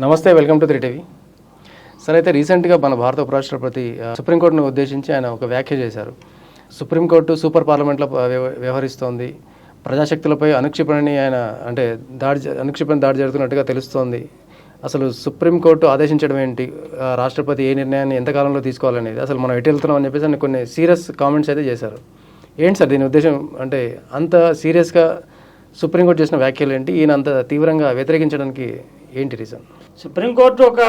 నమస్తే welcome to three TV sir అయితే రీసెంట్గా మన భారత ఉపరాష్ట్రపతి సుప్రీంకోర్టును ఉద్దేశించి ఆయన ఒక వ్యాఖ్య చేశారు. సుప్రీంకోర్టు సూపర్ పార్లమెంట్లో వ్యవ- వ్యవహరిస్తోంది. ప్రజాశక్తులపై అనుక్షిపణని ఆయన అంటే దాడి జ- అనుక్షిపణ దాడి జరుగుతున్నట్టుగా తెలుస్తోంది. అసలు సుప్రీంకోర్టు ఆదేశించడం ఏంటి? రాష్ట్రపతి ఏ నిర్ణయాన్ని ఎంతకాలంలో తీసుకోవాలనేది. అసలు మనం ఎటు వెళ్తున్నాం అని చెప్పేసి ఆయన కొన్ని సీరియస్ కామెంట్స్ అయితే చేశారు. ఏంటి సార్ దీని ఉద్దేశం? అంటే అంత సీరియస్గా సుప్రీంకోర్టు చేసిన వ్యాఖ్యలు ఏంటి? ఈయన అంత తీవ్రంగా వ్యతిరేకించడానికి ఏంటి రీజన్ సుప్రీంకోర్టు ఒక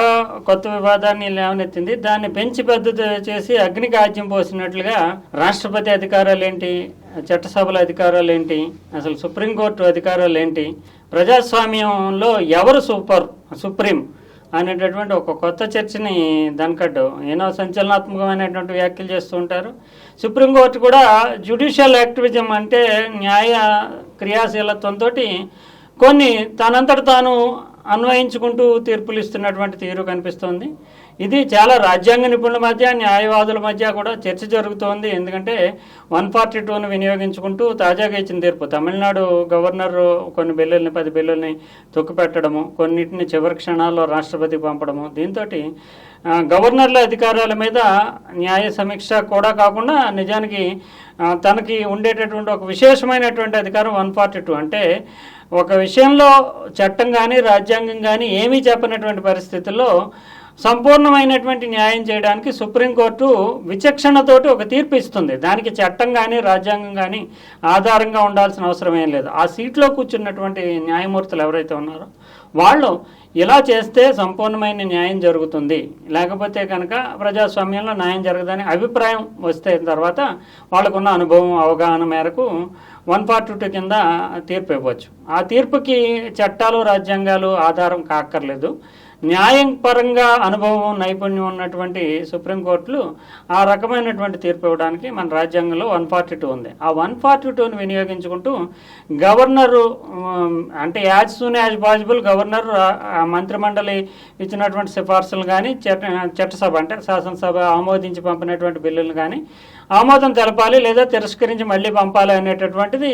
కొత్త వివాదాన్ని లేవనెత్తింది. దాన్ని పెంచి పెద్ద చేసి అగ్నికి ఆజ్యం పోసినట్లుగా రాష్ట్రపతి అధికారాలు ఏంటి చట్టసభల అధికారాలు ఏంటి అసలు సుప్రీంకోర్టు అధికారాలు ఏంటి ప్రజాస్వామ్యంలో ఎవరు సూపర్ సుప్రీం అనేటటువంటి ఒక కొత్త చర్చని దానికడ్డు ఎన్నో సంచలనాత్మకమైనటువంటి వ్యాఖ్యలు చేస్తూ ఉంటారు. సుప్రీంకోర్టు కూడా జ్యుడిషియల్ యాక్టివిజం అంటే న్యాయ క్రియాశీలత్వంతో కొన్ని తనంతట తాను అన్వయించుకుంటూ తీర్పులు ఇస్తున్నటువంటి తీరు కనిపిస్తోంది. ఇది చాలా రాజ్యాంగ నిపుణుల మధ్య న్యాయవాదుల మధ్య కూడా చర్చ జరుగుతోంది. ఎందుకంటే వన్ ఫార్టీ టూను వినియోగించుకుంటూ తాజాగా ఇచ్చిన తీర్పు తమిళనాడు గవర్నర్ కొన్ని బిల్లుల్ని పది బిల్లుల్ని తొక్కిపెట్టడము కొన్నిటిని చివరి క్షణాల్లో రాష్ట్రపతికి పంపడము దీంతో గవర్నర్ల అధికారాల మీద న్యాయ సమీక్ష కూడా కాకుండా నిజానికి తనకి ఉండేటటువంటి ఒక విశేషమైనటువంటి అధికారం వన్ ఫార్టీ టూ. అంటే ఒక విషయంలో చట్టం కానీ రాజ్యాంగం కానీ ఏమీ చెప్పనటువంటి పరిస్థితుల్లో సంపూర్ణమైనటువంటి న్యాయం చేయడానికి సుప్రీంకోర్టు విచక్షణతోటి ఒక తీర్పు ఇస్తుంది. దానికి చట్టం కానీ రాజ్యాంగం కానీ ఆధారంగా ఉండాల్సిన అవసరం ఏం లేదు. ఆ సీట్లో కూర్చున్నటువంటి న్యాయమూర్తులు ఎవరైతే ఉన్నారో వాళ్ళు ఇలా చేస్తే సంపూర్ణమైన న్యాయం జరుగుతుంది. లేకపోతే కనుక ప్రజాస్వామ్యంలో న్యాయం జరగదని అభిప్రాయం వస్తే తర్వాత వాళ్ళకున్న అనుభవం అవగాహన మేరకు వన్ ఫార్టీ టూ కింద తీర్పు ఇవ్వచ్చు. ఆ తీర్పుకి చట్టాలు రాజ్యాంగాలు ఆధారం కాక్కర్లేదు. న్యాయం పరంగా అనుభవం నైపుణ్యం ఉన్నటువంటి సుప్రీంకోర్టులు ఆ రకమైనటువంటి తీర్పు ఇవ్వడానికి మన రాజ్యాంగంలో వన్ ఫార్టీ టూ ఉంది. ఆ వన్ ఫార్టీ టూని వినియోగించుకుంటూ గవర్నరు అంటే as soon as possible governor మంత్రిమండలి ఇచ్చినటువంటి సిఫార్సులు కానీ చట్ట చట్టసభ అంటే శాసనసభ ఆమోదించి పంపినటువంటి బిల్లులు కానీ ఆమోదం తెలపాలి లేదా తిరస్కరించి మళ్ళీ పంపాలి అనేటటువంటిది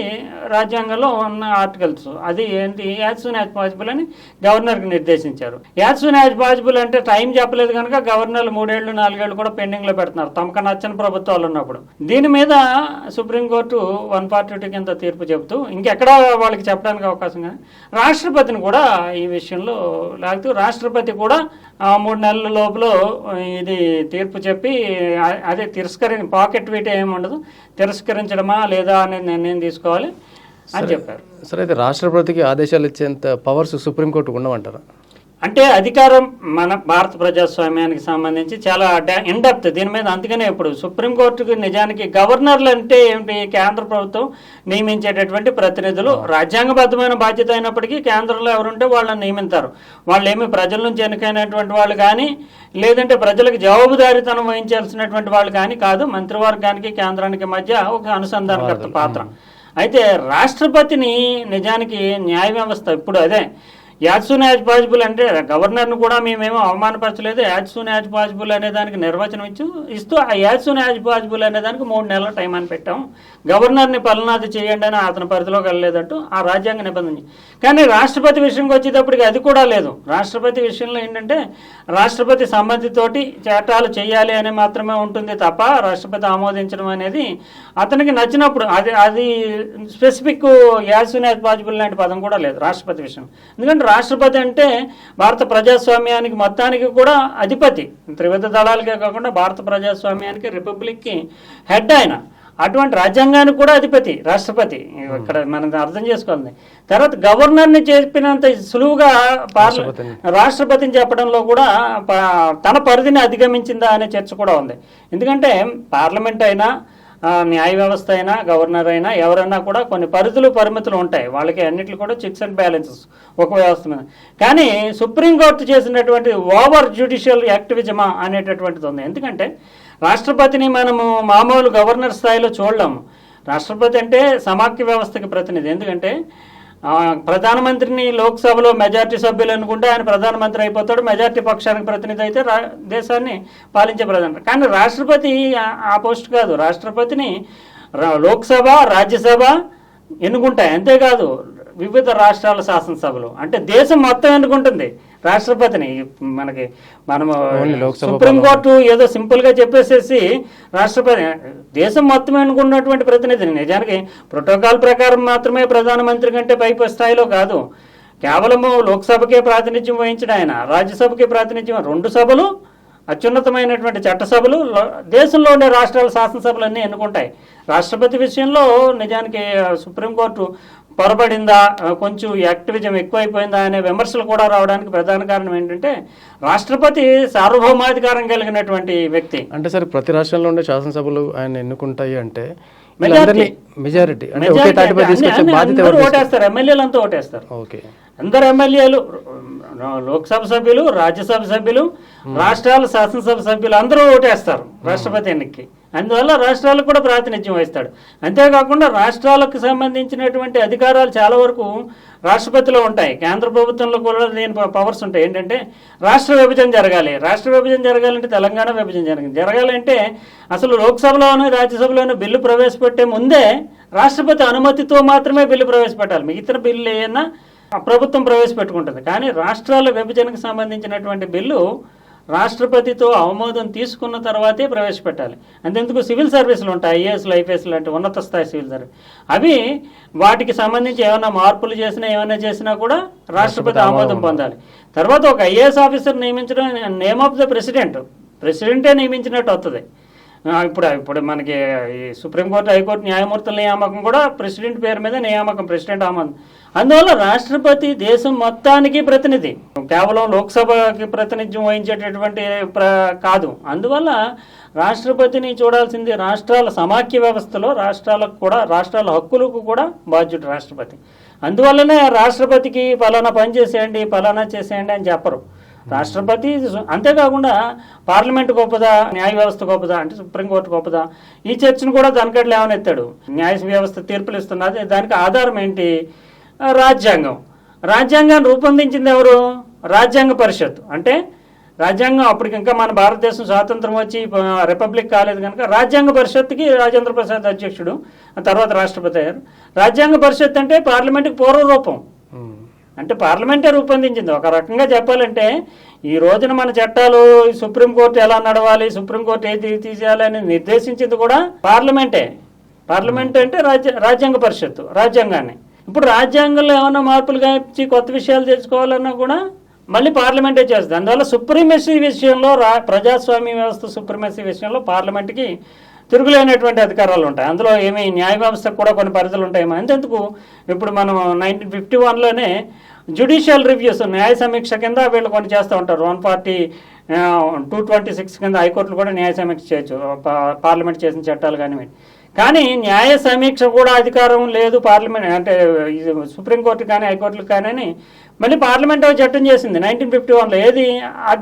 రాజ్యాంగంలో ఉన్న ఆర్టికల్స్. అది ఏంటి యాజ్ సూన్ యాజ్ పాసిబుల్ అని గవర్నర్కి నిర్దేశించారు. యాజ్ సూన్ యాజ్ పాసిబుల్ అంటే టైం చెప్పలేదు కనుక గవర్నర్లు మూడేళ్ళు నాలుగేళ్ళు కూడా పెండింగ్లో పెడుతున్నారు. తమకు నచ్చని ప్రభుత్వాలు ఉన్నప్పుడు. దీని మీద సుప్రీంకోర్టు వన్ ఫార్టీ టూ కింద తీర్పు చెబుతూ ఇంకెక్కడా వాళ్ళకి చెప్పడానికి అవకాశం కానీ రాష్ట్రపతిని కూడా ఈ విషయంలో లేకపోతే రాష్ట్రపతి కూడా మూడు నెలల లోపల ఇది తీర్పు చెప్పి అదే తిరస్కరి పాకెట్ వీట్ ఏమి ఉండదు. తిరస్కరించడమా లేదా అనేది నిర్ణయం తీసుకోవాలి అని చెప్పారు. సరే అయితే రాష్ట్రపతికి ఆదేశాలు ఇచ్చేంత పవర్స్ సుప్రీంకోర్టుకు ఉండమంటారా అంటే అధికారం మన భారత ప్రజాస్వామ్యానికి సంబంధించి చాలా ఇన్డెప్త్ దీని మీద అందుకనే ఇప్పుడు సుప్రీంకోర్టుకు నిజానికి గవర్నర్లు అంటే ఏమిటి? కేంద్ర ప్రభుత్వం నియమించేటటువంటి ప్రతినిధులు రాజ్యాంగబద్ధమైన బాధ్యత అయినప్పటికీ కేంద్రంలో ఎవరుంటే వాళ్ళని నియమిస్తారు వాళ్ళు ఏమి ప్రజల నుంచి ఎన్నికైనటువంటి వాళ్ళు కానీ లేదంటే ప్రజలకు జవాబుదారీతనం వహించాల్సినటువంటి వాళ్ళు కానీ కాదు మంత్రివర్గానికి కేంద్రానికి మధ్య ఒక అనుసంధానకర్త పాత్ర. అయితే రాష్ట్రపతిని నిజానికి న్యాయ వ్యవస్థ ఇప్పుడు అదే. యాజ్ సూన్ యాజ్ పాసిబుల్ అంటే గవర్నర్ను కూడా మేమేమో అవమానపరచలేదు. యాజ్ సూన్ యాజ్ పాసిబుల్ అనే దానికి నిర్వచనం ఇచ్చు ఇస్తూ ఆ యాజ్ సూన్ యాజ్ పాసిబుల్ అనే దానికి మూడు నెలల టైం అని పెట్టాం. గవర్నర్ని పలనాది చేయండి అని అతని పరిధిలోకి వెళ్ళలేదంటూ ఆ రాజ్యాంగ నిబంధన కానీ రాష్ట్రపతి విషయంకి వచ్చేటప్పటికి అది కూడా లేదు. రాష్ట్రపతి విషయంలో ఏంటంటే రాష్ట్రపతి సమ్మతితోటి చట్టాలు చేయాలి అని మాత్రమే ఉంటుంది తప్ప రాష్ట్రపతి ఆమోదించడం అనేది అతనికి నచ్చినప్పుడు అది అది specific as soon as possible లాంటి పదం కూడా లేదు రాష్ట్రపతి విషయం ఎందుకంటే రాష్ట్రపతి అంటే భారత ప్రజాస్వామ్యానికి మొత్తానికి కూడా అధిపతి. త్రివిధ దళాలకే కాకుండా భారత ప్రజాస్వామ్యానికి రిపబ్లిక్కి హెడ్ ఆయన. అటువంటి రాజ్యాంగానికి కూడా అధిపతి రాష్ట్రపతి. ఇక్కడ మనం అర్థం చేసుకోవాలి తర్వాత గవర్నర్ని చెప్పినంత సులువుగా రాష్ట్రపతిని. చెప్పడంలో కూడా తన పరిధిని అధిగమించిందా అనే చర్చ కూడా ఉంది. ఎందుకంటే పార్లమెంట్ అయినా న్యాయ వ్యవస్థ అయినా గవర్నర్ అయినా ఎవరైనా కూడా కొన్ని పరిధులు పరిమితులు ఉంటాయి. వాళ్ళకి అన్నిట్లు కూడా చెక్స్ అండ్ బ్యాలెన్సెస్ ఒక వ్యవస్థ మీద. కానీ సుప్రీంకోర్టు చేసినటువంటి ఓవర్ జ్యుడిషియల్ యాక్టివిజమా అనేటటువంటిది ఉంది. ఎందుకంటే రాష్ట్రపతిని మనము మామూలు గవర్నర్ స్థాయిలో చూడలేము. రాష్ట్రపతి అంటే సమాఖ్య వ్యవస్థకి ప్రతినిధి. ఎందుకంటే ప్రధానమంత్రిని లోక్సభలో మెజార్టీ సభ్యులు అనుకుంటే ఆయన ప్రధానమంత్రి అయిపోతాడు. మెజార్టీ పక్షానికి ప్రతినిధి అయితే రా దేశాన్ని పాలించే ప్రధాని కానీ రాష్ట్రపతి ఆ- పోస్ట్ కాదు. రాష్ట్రపతిని లోక్సభ రాజ్యసభ ఎన్నుకుంటాయి. అంతేకాదు వివిధ రాష్ట్రాల శాసనసభలు. అంటే దేశం మొత్తం ఎన్నుకుంటుంది. రాష్ట్రపతిని మనకి మనము సుప్రీంకోర్టు ఏదో సింపుల్గా చెప్పేసేసి రాష్ట్రపతి దేశం మొత్తం అనుకున్నటువంటి ప్రతినిధిని నిజానికి ప్రోటోకాల్ ప్రకారం మాత్రమే ప్రధానమంత్రి కంటే పై స్థాయిలో కాదు. కేవలము లోక్సభకే ప్రాతినిధ్యం వహించిన ఆయన రాజ్యసభకే ప్రాతినిధ్యం రెండు సభలు అత్యున్నతమైనటువంటి చట్టసభలు దేశంలో ఉండే రాష్ట్రాల శాసనసభలు అన్నీ ఎన్నుకుంటాయి. రాష్ట్రపతి విషయంలో నిజానికి సుప్రీంకోర్టు పొరబడిందా ఆ, కొంచెం యాక్టివిజం ఎక్కువైపోయిందా అనే విమర్శలు కూడా రావడానికి ప్రధాన కారణం ఏంటంటే రాష్ట్రపతి సార్వభౌమాధికారం కలిగినటువంటి వ్యక్తి. అంటే సరే ప్రతి రాష్ట్రంలో ఉండే శాసనసభలు ఆయన ఎన్నుకుంటాయి అంటే మెజారిటీ? ఓటేస్తారు ఎమ్మెల్యేలు అంతా ఓటేస్తారు ఓకే. అందరు ఎమ్మెల్యేలు లోక్సభ సభ్యులు రాజ్యసభ సభ్యులు రాష్ట్రాల శాసనసభ సభ్యులు అందరూ ఓటేస్తారు రాష్ట్రపతి ఎన్నికకి. అందువల్ల రాష్ట్రాలకు కూడా ప్రాతినిధ్యం వహిస్తాడు. అంతేకాకుండా రాష్ట్రాలకు సంబంధించినటువంటి అధికారాలు చాలా వరకు రాష్ట్రపతిలో ఉంటాయి. కేంద్ర ప్రభుత్వంలో కూడా దీని పవర్స్ ఉంటాయి. ఏంటంటే రాష్ట్ర విభజన జరగాలి. రాష్ట్ర విభజన జరగాలంటే తెలంగాణ విభజన జరగాలి జరగాలంటే అసలు లోక్సభలోనూ రాజ్యసభలోనూ బిల్లు ప్రవేశపెట్టే ముందే రాష్ట్రపతి అనుమతితో మాత్రమే బిల్లు ప్రవేశపెట్టాలి. మిగతా బిల్లు ఏమన్నా ప్రభుత్వం ప్రవేశపెట్టుకుంటుంది. కానీ రాష్ట్రాల విభజనకు సంబంధించినటువంటి బిల్లు రాష్ట్రపతితో ఆమోదం తీసుకున్న తర్వాతే ప్రవేశపెట్టాలి. అంతెందుకు సివిల్ సర్వీసులు ఉంటాయి ఐఏఎస్లు ఐపీఎస్ లాంటి ఉన్నత స్థాయి సివిల్ సర్వీస్ అవి వాటికి సంబంధించి ఏమైనా మార్పులు చేసినా ఏమైనా చేసినా కూడా రాష్ట్రపతి ఆమోదం పొందాలి. తర్వాత ఒక ఐఏఎస్ ఆఫీసర్ నియమించడం నేమ్ ఆఫ్ ద ప్రెసిడెంట్. ప్రెసిడెంటే నియమించినట్టు వస్తుంది ఇప్పుడు ఇప్పుడు మనకి ఈ సుప్రీంకోర్టు హైకోర్టు న్యాయమూర్తుల నియామకం కూడా ప్రెసిడెంట్ పేరు మీద నియామకం ప్రెసిడెంట్ ఆమోదం అందువల్ల రాష్ట్రపతి దేశం మొత్తానికి ప్రతినిధి. కేవలం లోక్సభకి ప్రాతినిధ్యం వహించేటటువంటి ప్ర కాదు. అందువల్ల రాష్ట్రపతిని చూడాల్సింది రాష్ట్రాల సమాఖ్య వ్యవస్థలో రాష్ట్రాలకు కూడా రాష్ట్రాల హక్కులకు కూడా బాధ్యుడు రాష్ట్రపతి. అందువల్లనే రాష్ట్రపతికి పలానా పని చేసేయండి పలానా చేసేయండి అని చెప్పరు. రాష్ట్రపతి అంతేకాకుండా పార్లమెంట్ గొప్పదా న్యాయ వ్యవస్థ గొప్పదా అంటే సుప్రీంకోర్టు గొప్పదా? ఈ చర్చను కూడా దానికట్లు లేవనెత్తాడు. న్యాయ వ్యవస్థ తీర్పులు ఇస్తున్నది దానికి ఆధారం ఏంటి? రాజ్యాంగం. రాజ్యాంగాన్ని రూపొందించింది ఎవరు? రాజ్యాంగ పరిషత్. అంటే రాజ్యాంగం అప్పటికి ఇంకా మన భారతదేశం స్వాతంత్రం వచ్చి రిపబ్లిక్ కాలేదు కనుక రాజ్యాంగ పరిషత్కి రాజేంద్ర ప్రసాద్ అధ్యక్షుడు తర్వాత రాష్ట్రపతి అయ్యారు. రాజ్యాంగ పరిషత్ అంటే పార్లమెంట్కి పూర్వరూపం. అంటే పార్లమెంటే రూపొందించింది. ఒక రకంగా చెప్పాలంటే ఈ రోజున మన చట్టాలు సుప్రీంకోర్టు ఎలా నడవాలి సుప్రీంకోర్టు ఏది తీసేయాలని నిర్దేశించింది కూడా పార్లమెంటే. పార్లమెంట్ అంటే రాజ్య రాజ్యాంగ పరిషత్తు రాజ్యాంగాన్ని. ఇప్పుడు రాజ్యాంగంలో ఏమైనా మార్పులు కాచి కొత్త విషయాలు తెలుసుకోవాలన్నా కూడా మళ్ళీ పార్లమెంటే చేస్తుంది. అందువల్ల సుప్రీమసీ విషయంలో రా ప్రజాస్వామ్య వ్యవస్థ సుప్రీమసీ విషయంలో పార్లమెంట్కి తిరుగులేనటువంటి అధికారాలు ఉంటాయి. అందులో ఏమి న్యాయ వ్యవస్థకు కూడా కొన్ని పరిధులు ఉంటాయేమో అంతెందుకు ఇప్పుడు మనం నైన్టీన్ ఫిఫ్టీ వన్లోనే జ్యుడిషియల్ రివ్యూస్ న్యాయ సమీక్ష కింద వీళ్ళు కొన్ని చేస్తూ ఉంటారు. One forty two twenty six కింద హైకోర్టులు కూడా న్యాయ సమీక్ష చేయొచ్చు. పార్లమెంట్ చేసిన చట్టాలు కానివ్వండి కానీ న్యాయ సమీక్ష కూడా అధికారం లేదు పార్లమెంట్ అంటే సుప్రీంకోర్టు కానీ హైకోర్టులకు కానీ అని మళ్ళీ పార్లమెంట్ చట్టం చేసింది నైన్టీన్ ఫిఫ్టీ వన్లో. ఏది?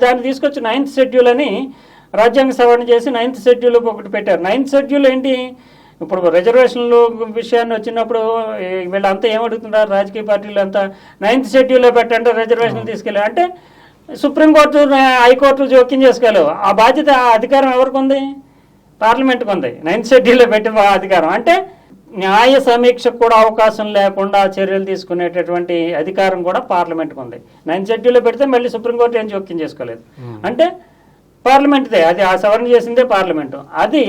దాన్ని తీసుకొచ్చి నైన్త్ షెడ్యూల్ అని రాజ్యాంగ సవరణ చేసి నైన్త్ షెడ్యూల్ ఒకటి పెట్టారు. నైన్త్ షెడ్యూల్ ఏంటి? ఇప్పుడు రిజర్వేషన్లు విషయాన్ని వచ్చినప్పుడు వీళ్ళంతా ఏమడుగుతున్నారు? రాజకీయ పార్టీలు అంతా నైన్త్ షెడ్యూల్లో పెట్టండి రిజర్వేషన్లు తీసుకెళ్ళి. అంటే సుప్రీంకోర్టు హైకోర్టు జోక్యం చేసుకోలేవు. ఆ బాధ్యత ఆ అధికారం ఎవరికి ఉంది? పార్లమెంట్కి ఉంది. నైన్త్ షెడ్యూల్లో పెట్టిన అధికారం. అంటే న్యాయ సమీక్షకు కూడా అవకాశం లేకుండా చర్యలు తీసుకునేటటువంటి అధికారం కూడా పార్లమెంట్కి ఉంది. నైన్త్ షెడ్యూల్లో పెడితే మళ్ళీ సుప్రీంకోర్టు ఏం జోక్యం చేసుకోలేదు. అంటే పార్లమెంట్దే అది ఆ సవరణ చేసిందే పార్లమెంటు. అది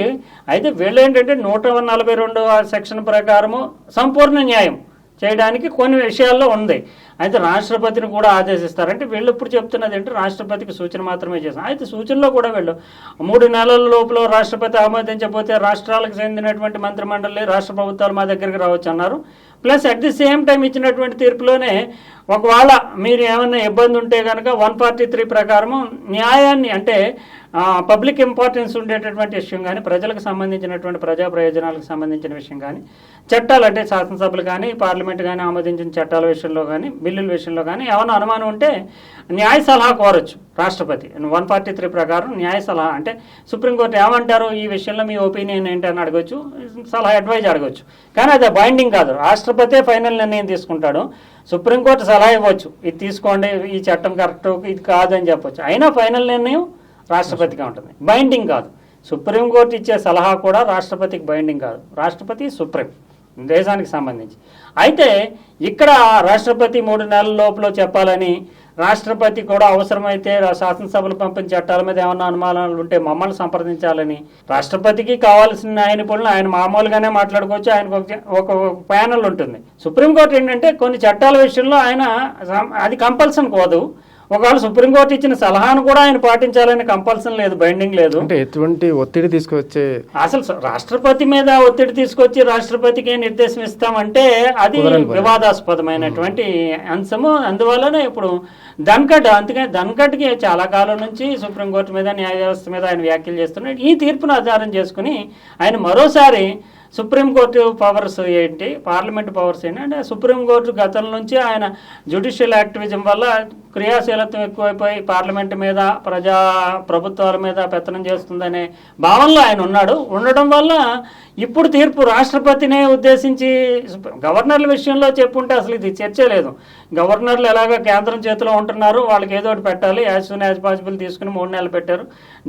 అయితే వీళ్ళు ఏంటంటే నూట నలభై రెండు సెక్షన్ ప్రకారము సంపూర్ణ న్యాయం చేయడానికి కొన్ని విషయాల్లో ఉంది. అయితే రాష్ట్రపతిని కూడా ఆదేశిస్తారంటే వీళ్ళు ఇప్పుడు చెప్తున్నది ఏంటంటే రాష్ట్రపతికి సూచన మాత్రమే చేశాం అయితే సూచనలో కూడా వీళ్ళు మూడు నెలల లోపల రాష్ట్రపతి ఆమోదించకపోతే రాష్ట్రాలకు చెందినటువంటి మంత్రిమండలి రాష్ట్ర ప్రభుత్వాలు మా దగ్గరికి రావచ్చు అన్నారు plus at the same time ఇచ్చినటువంటి తీర్పులోనే ఒకవేళ మీరు ఏమైనా ఇబ్బంది ఉంటే కనుక వన్ ఫార్టీ త్రీ ప్రకారము న్యాయాన్ని అంటే పబ్లిక్ ఇంపార్టెన్స్ ఉండేటటువంటి విషయం కానీ ప్రజలకు సంబంధించినటువంటి ప్రజా ప్రయోజనాలకు సంబంధించిన విషయం కానీ చట్టాలు అంటే శాసనసభలు కానీ పార్లమెంట్ కానీ ఆమోదించిన చట్టాల విషయంలో కానీ బిల్లుల విషయంలో కానీ ఏమైనా అనుమానం ఉంటే న్యాయ సలహా కోరచ్చు రాష్ట్రపతి. వన్ ఫార్టీ త్రీ ప్రకారం న్యాయ సలహా అంటే సుప్రీంకోర్టు ఏమంటారు? ఈ విషయంలో మీ ఒపీనియన్ ఏంటి అని అడగొచ్చు సలహా అడ్వైజ్ అడగొచ్చు. కానీ అది బైండింగ్ కాదు. రాష్ట్రపతే ఫైనల్ నిర్ణయం తీసుకుంటాడు. సుప్రీంకోర్టు సలహా ఇవ్వచ్చు. ఇది తీసుకోండి ఈ చట్టం కరెక్ట్ ఇది కాదని చెప్పొచ్చు. అయినా ఫైనల్ నిర్ణయం రాష్ట్రపతిగా ఉంటుంది. బైండింగ్ కాదు. సుప్రీంకోర్టు ఇచ్చే సలహా కూడా రాష్ట్రపతికి బైండింగ్ కాదు. రాష్ట్రపతి సుప్రీం. దేశానికి సంబంధించి. అయితే ఇక్కడ రాష్ట్రపతి మూడు నెలల లోపల చెప్పాలని రాష్ట్రపతి కూడా అవసరమైతే శాసనసభలు పంపిన చట్టాల మీద ఏమన్నా అనుమానాలు ఉంటే మమ్మల్ని సంప్రదించాలని రాష్ట్రపతికి కావాల్సిన ఆయన పనులు ఆయన మామూలుగానే మాట్లాడుకోవచ్చు ఆయనకు ఒక- ఒక ప్యానల్ ఉంటుంది. సుప్రీంకోర్టు ఏంటంటే కొన్ని చట్టాల విషయంలో ఆయన సం- అది కంపల్సన్ కోదు. ఒకవేళ సుప్రీంకోర్టు ఇచ్చిన సలహాను కూడా ఆయన పాటించాలని కంపల్సన్ లేదు బైండింగ్ లేదు. అంటే ఎటువంటి ఒత్తిడి తీసుకొచ్చే అసలు రాష్ట్రపతి మీద ఒత్తిడి తీసుకొచ్చి రాష్ట్రపతికి నిర్దేశం ఇస్తామంటే అది. వివాదాస్పదమైనటువంటి అంశము. అందువల్లనే ఇప్పుడు ధన్కట్ అందుకని ధన్కట్కి చాలా కాలం నుంచి సుప్రీంకోర్టు మీద న్యాయ వ్యవస్థ మీద ఆయన వ్యాఖ్యలు చేస్తున్నాడు ఈ తీర్పును ఆధారం చేసుకుని ఆయన మరోసారి సుప్రీంకోర్టు పవర్స్ ఏంటి? పార్లమెంట్ పవర్స్ ఏంటి? అంటే సుప్రీంకోర్టు గతం నుంచి ఆయన జ్యుడిషియల్ యాక్టివిజం వల్ల క్రియాశీలత్వం ఎక్కువైపోయి పార్లమెంట్ మీద ప్రజా ప్రభుత్వాల మీద పెత్తనం చేస్తుందనే భావనలో ఆయన ఉన్నాడు. ఉండడం వల్ల ఇప్పుడు తీర్పు రాష్ట్రపతినే ఉద్దేశించి గవర్నర్ల విషయంలో చెప్పుంటే అసలు ఇది చర్చ లేదు. గవర్నర్లు ఎలాగ కేంద్రం చేతిలో ఉంటున్నారు వాళ్ళకి ఏదో ఒకటి పెట్టాలి యాజ్ సూన్ యాజ్ పాసిబుల్ తీసుకుని మూడు నెలలు పెట్టారు.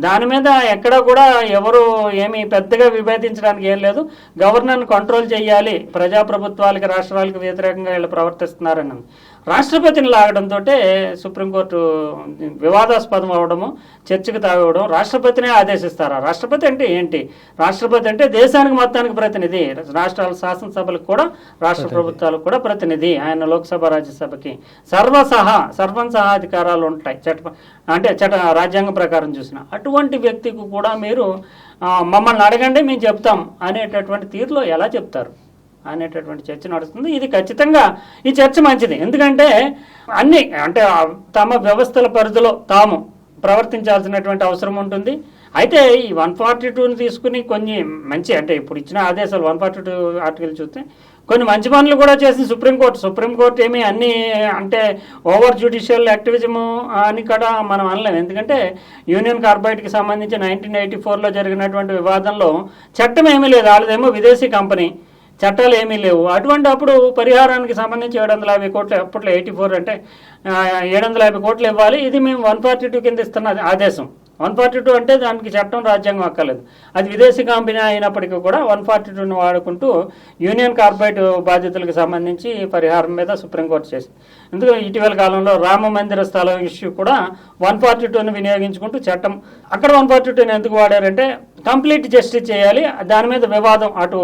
దాని మీద ఎక్కడ కూడా ఎవరు ఏమీ పెద్దగా విభేదించడానికి ఏం లేదు. గవర్నర్ని కంట్రోల్ చేయాలి ప్రజాప్రభుత్వాలకి రాష్ట్రాలకు వ్యతిరేకంగా వీళ్ళు ప్రవర్తిస్తున్నారని. రాష్ట్రపతిని లాగడంతో సుప్రీంకోర్టు వివాదాస్పదం అవడము చర్చకు తాగడం రాష్ట్రపతినే ఆదేశిస్తారా? రాష్ట్రపతి అంటే ఏంటి? రాష్ట్రపతి అంటే దేశానికి మొత్తానికి ప్రతినిధి. రాష్ట్రాల శాసనసభలకు కూడా రాష్ట్ర ప్రభుత్వాలకు కూడా ప్రతినిధి ఆయన లోక్సభ రాజ్యసభకి. సర్వసహా సర్వం సహా అధికారాలు ఉంటాయి. చట్ట అంటే చట్ట రాజ్యాంగం ప్రకారం చూసిన. అటువంటి వ్యక్తికి కూడా మీరు మమ్మల్ని అడగండి మేము చెప్తాం అనేటటువంటి తీరులో ఎలా చెప్తారు? అనేటటువంటి చర్చ నడుస్తుంది. ఇది ఖచ్చితంగా ఈ చర్చ మంచిది. ఎందుకంటే అన్ని అంటే తమ వ్యవస్థల పరిధిలో తాము ప్రవర్తించాల్సినటువంటి అవసరం ఉంటుంది. అయితే ఈ వన్ ఫార్టీ టూని తీసుకుని కొన్ని మంచి అంటే ఇప్పుడు ఇచ్చిన ఆదేశాలు వన్ ఫార్టీ టూ ఆర్టికల్ చూస్తే కొన్ని మంచి పనులు కూడా చేసింది సుప్రీంకోర్టు సుప్రీంకోర్టు ఏమి అన్ని అంటే ఓవర్ జ్యుడిషియల్ యాక్టివిజము అని కూడా మనం అనలేము. ఎందుకంటే యూనియన్ కార్బైడ్కి సంబంధించి నైన్టీన్ ఎయిటీ ఫోర్లో జరిగినటువంటి వివాదంలో చట్టం ఏమీ లేదు. వాళ్ళదేమో విదేశీ కంపెనీ. చట్టాలు ఏమీ లేవు. అటువంటి అప్పుడు పరిహారానికి సంబంధించి ఏడు వందల యాభై కోట్లు అప్పట్లో ఎయిటీ ఫోర్ అంటే ఏడు వందల యాభై కోట్లు ఇవ్వాలి. ఇది మేము వన్ ఫార్టీ టూ కింద ఇస్తున్న ఆదేశం. వన్ ఫార్టీ టూ అంటే దానికి చట్టం రాజ్యాంగం అక్కర్లేదు. అది విదేశీ కంపెనీ అయినప్పటికీ కూడా వన్ ఫార్టీ టూని వాడుకుంటూ యూనియన్ కార్పొరేట్ బాధ్యతలకు సంబంధించి పరిహారం మీద సుప్రీంకోర్టు చేసింది. ఎందుకు ఇటీవల కాలంలో రామ మందిర స్థలం ఇష్యూ కూడా వన్ ఫార్టీ టూని వినియోగించుకుంటూ చట్టం అక్కడ వన్ ఫార్టీ టూని ఎందుకు వాడారంటే కంప్లీట్ జస్టిస్ చేయాలి దాని మీద వివాదం అటు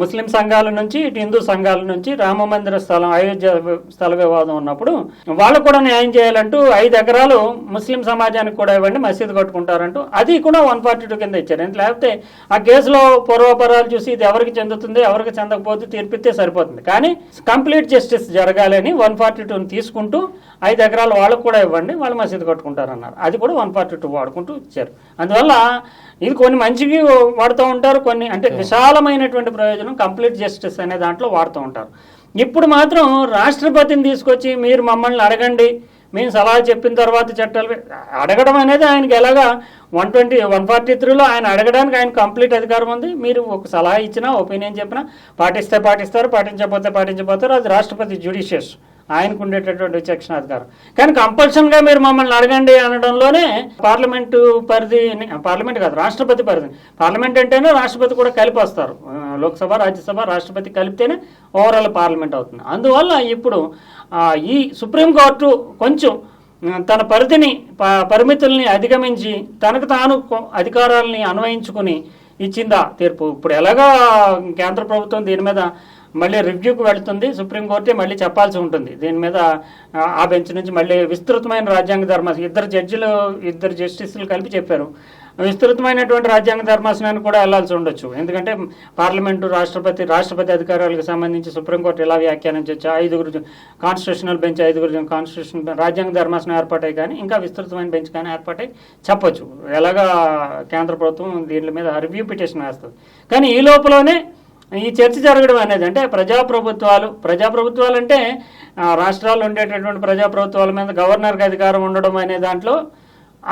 ముస్లిం సంఘాల నుంచి ఇటు హిందూ సంఘాల నుంచి రామ మందిర స్థలం అయోధ్య స్థల వివాదం ఉన్నప్పుడు వాళ్ళు కూడా న్యాయం చేయాలంటూ ఐదు ఎకరాలు ముస్లిం సమాజానికి కూడా ఇవ్వండి మసీదు కట్టుకుంటారంటూ అది కూడా వన్ ఫార్టీ టూ కింద ఇచ్చారు. లేకపోతే ఆ కేసులో పూర్వపరాలు చూసి ఇది ఎవరికి చెందుతుంది ఎవరికి చెందకపోతే తీర్పిస్తే సరిపోతుంది. కానీ కంప్లీట్ జస్టిస్ జరగాలని వన్ ఫార్టీ టూని తీసుకుంటూ ఐదు ఎకరాలు వాళ్ళకు కూడా ఇవ్వండి వాళ్ళు మసీదు కట్టుకుంటారన్నారు. అది కూడా వన్ ఫార్టీ టూ వాడుకుంటూ ఇచ్చారు. అందువల్ల ఇది కొన్ని మంచికి వాడుతూ ఉంటారు కొన్ని అంటే విశాలమైనటువంటి ప్రయోజనం కంప్లీట్ జస్టిస్ అనే దాంట్లో వాడుతూ ఉంటారు. ఇప్పుడు మాత్రం రాష్ట్రపతిని తీసుకొచ్చి మీరు మమ్మల్ని అడగండి మేము సలహా చెప్పిన తర్వాత చట్టాలు అడగడం అనేది ఆయనకి ఎలాగా వన్ ట్వంటీ వన్ ఫార్టీ త్రీలో ఆయన అడగడానికి ఆయన కంప్లీట్ అధికారం ఉంది. మీరు ఒక సలహా ఇచ్చినా ఒపీనియన్ చెప్పినా పాటిస్తే పాటిస్తారు పాటించకపోతే పాటించకపోతారు. అది రాష్ట్రపతి జ్యుడిషియస్. ఆయనకు ఉండేటటువంటి విచక్షణ అధికారం కానీ కంపల్సన్గా మీరు మమ్మల్ని అడగండి అనడంలోనే పార్లమెంటు పరిధి పార్లమెంట్ కాదు రాష్ట్రపతి పరిధి. పార్లమెంట్ అంటేనే రాష్ట్రపతి కూడా కలిపి వస్తారు. లోక్సభ రాజ్యసభ రాష్ట్రపతి కలిపితేనే ఓవరాల్ పార్లమెంట్ అవుతుంది. అందువల్ల ఇప్పుడు ఈ సుప్రీంకోర్టు కొంచెం తన పరిధిని ప- పరిమితుల్ని అధిగమించి తనకు తాను అధికారాలని అన్వయించుకుని ఇచ్చిందా తీర్పు. ఇప్పుడు ఎలాగా కేంద్ర ప్రభుత్వం దీని మీద మళ్ళీ రివ్యూకి వెళుతుంది. సుప్రీంకోర్టే మళ్ళీ చెప్పాల్సి ఉంటుంది. దీని మీద ఆ, ఆ బెంచ్ నుంచి మళ్ళీ విస్తృతమైన రాజ్యాంగ ధర్మాసనం ఇద్దరు జడ్జిలు ఇద్దరు జస్టిస్లు కలిపి చెప్పారు. విస్తృతమైనటువంటి రాజ్యాంగ ధర్మాసనానికి కూడా వెళ్ళాల్సి ఉండొచ్చు. ఎందుకంటే పార్లమెంటు రాష్ట్రపతి రాష్ట్రపతి అధికారాలకు సంబంధించి సుప్రీంకోర్టు ఎలా వ్యాఖ్యానించవచ్చు ఐదుగురు కాన్స్టిట్యూషనల్ బెంచ్ ఐదుగురు కాన్స్టిట్యూషన్ రాజ్యాంగ ధర్మాసనం ఏర్పాటాయి కానీ ఇంకా విస్తృతమైన బెంచ్ కానీ ఏర్పాటై చెప్పొచ్చు. ఎలాగా కేంద్ర ప్రభుత్వం దీని మీద రివ్యూ పిటిషన్ వేస్తుంది. కానీ ఈ లోపలనే ఈ చర్చ జరగడం అనేది అంటే ప్రజాప్రభుత్వాలు ప్రజాప్రభుత్వాలు అంటే రాష్ట్రాల్లో ఉండేటటువంటి ప్రజాప్రభుత్వాల మీద గవర్నర్కి అధికారం ఉండడం అనే దాంట్లో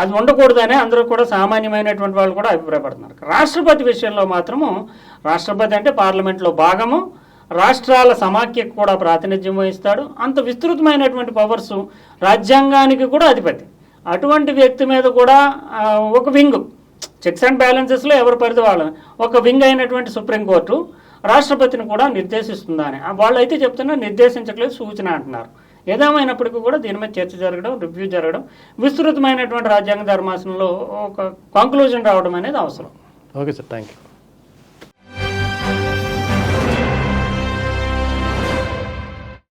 అది ఉండకూడదనే అందరూ కూడా సామాన్యమైనటువంటి వాళ్ళు కూడా అభిప్రాయపడుతున్నారు. రాష్ట్రపతి విషయంలో మాత్రము రాష్ట్రపతి అంటే పార్లమెంట్లో భాగము రాష్ట్రాల సమాఖ్యకు కూడా ప్రాతినిధ్యం వహిస్తాడు. అంత విస్తృతమైనటువంటి పవర్స్ రాజ్యాంగానికి కూడా అధిపతి. అటువంటి వ్యక్తి మీద కూడా ఒక వింగ్. చెక్స్ అండ్ బ్యాలెన్సెస్లో ఎవరు పరిధి వాళ్ళని? ఒక వింగ్ అయినటువంటి సుప్రీంకోర్టు రాష్ట్రపతిని కూడా నిర్దేశిస్తుందని. వాళ్ళు అయితే చెప్తున్నారు నిర్దేశించట్లేదు సూచన అంటున్నారు. ఏదేమైనప్పటికీ కూడా దీని మీద చర్చ జరగడం రివ్యూ జరగడం విస్తృతమైనటువంటి రాజ్యాంగ ధర్మాసనంలో ఒక కంక్లూజన్ రావడం అనేది అవసరం. Okay sir thank you